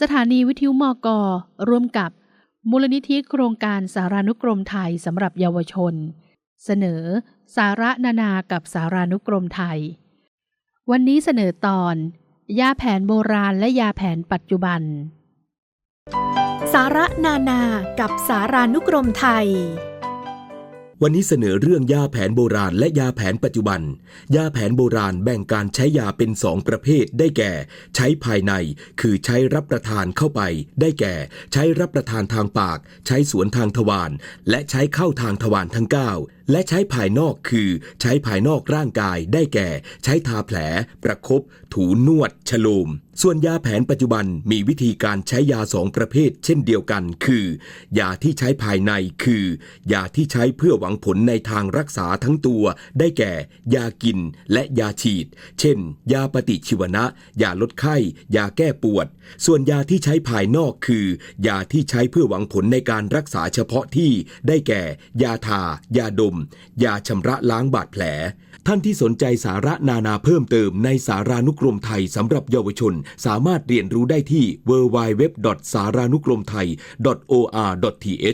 สถานีวิทยุมอกร่วมกับมูลนิธิโครงการสารานุกรมไทยสำหรับเยาวชน เสนอ สาระนานากับสารานุกรมไทย วันนี้เสนอตอน ยาแผนโบราณและยาแผนปัจจุบัน สาระนานากับสารานุกรมไทย วันนี้เสนอเรื่องยาแผนโบราณและยาแผนปัจจุบัน ยาแผนโบราณแบ่งการใช้ยาเป็นสองประเภท ได้แก่ ใช้ภายใน คือใช้รับประทานเข้าไป ได้แก่ ใช้รับประทานทางปาก ใช้สวนทางทวาร และใช้เข้าทางทวารทั้ง9 และใช้ภายนอกคือใช้ภายนอกร่างกายได้แก่ ใช้ทาแผล ประคบถูนวดฉโลม ส่วนยาแผนปัจจุบันมีวิธีการใช้ยาสองประเภท เช่นเดียวกัน คือ ยาที่ใช้ภายในคือ ยาที่ใช้เพื่อหวังผลในทางรักษาทั้งตัว ได้แก่ ยากินและยาฉีด เช่น ยาปฏิชีวนะ ยาลดไข้ ยาแก้ปวด ส่วนยาที่ใช้ภายนอกคือ ยาที่ใช้เพื่อหวังผลในการรักษาเฉพาะที่ ได้แก่ ยาทา ยาดมยาชำระล้างบาดแผล ท่านที่สนใจสาระนานาเพิ่มเติมในสารานุกรมไทยสำหรับเยาวชน สามารถเรียนรู้ได้ที่ www. สารานุกรมไทย .or.th